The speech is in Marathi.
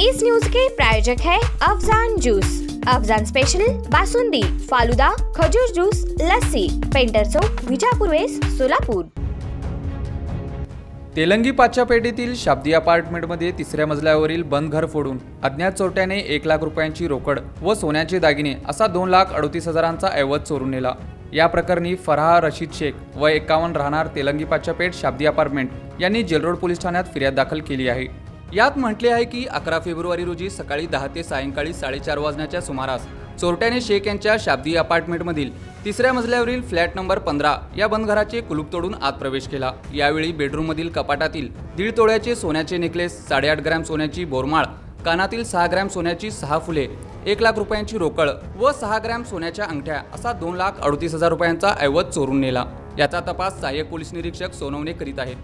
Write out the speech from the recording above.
इस न्यूज के प्रायोजक है अफजान जूस। अफजान स्पेशल बासुंदी फालुदा खजूर जूस लस्सी पेंटर चौक विजापूर सोलापूर। तेलंगी पाचच्या पेठेतील शाब्दी अपार्टमेंटमध्ये तिसऱ्या मजल्यावरील बंद घर फोडून अज्ञात चोरट्याने एक लाख रुपयांची रोकड व सोन्याचे दागिने असा दोन लाख अडतीस हजारांचा ऐवज चोरून नेला. या प्रकरणी फराह रशीद शेख व एकावन्न राहणार तेलंगी पाचच्या पेठ शाब्दी अपार्टमेंट यांनी जेलरोड पोलीस ठाण्यात फिर्याद दाखल केली आहे. यात म्हटले आहे की अकरा फेब्रुवारी रोजी सकाळी दहा ते सायंकाळी साडेचार वाजण्याच्या सुमारास चोरट्याने शेख यांच्या शाब्दी अपार्टमेंटमधील तिसऱ्या मजल्यावरील फ्लॅट नंबर पंधरा या बंदघराचे कुलूप तोडून आत प्रवेश केला. यावेळी बेडरूममधील कपाटातील दीड तोळ्याचे सोन्याचे नेकलेस साडेआठ ग्रॅम सोन्याची बोरमाळ कानातील सहा ग्रॅम सोन्याची सहा फुले एक लाख रुपयांची रोकड व सहा ग्रॅम सोन्याच्या अंगठ्या असा दोन लाख अडतीस हजार रुपयांचा ऐवज चोरून नेला. याचा तपास सहाय्यक पोलीस निरीक्षक सोनवणे करीत आहेत.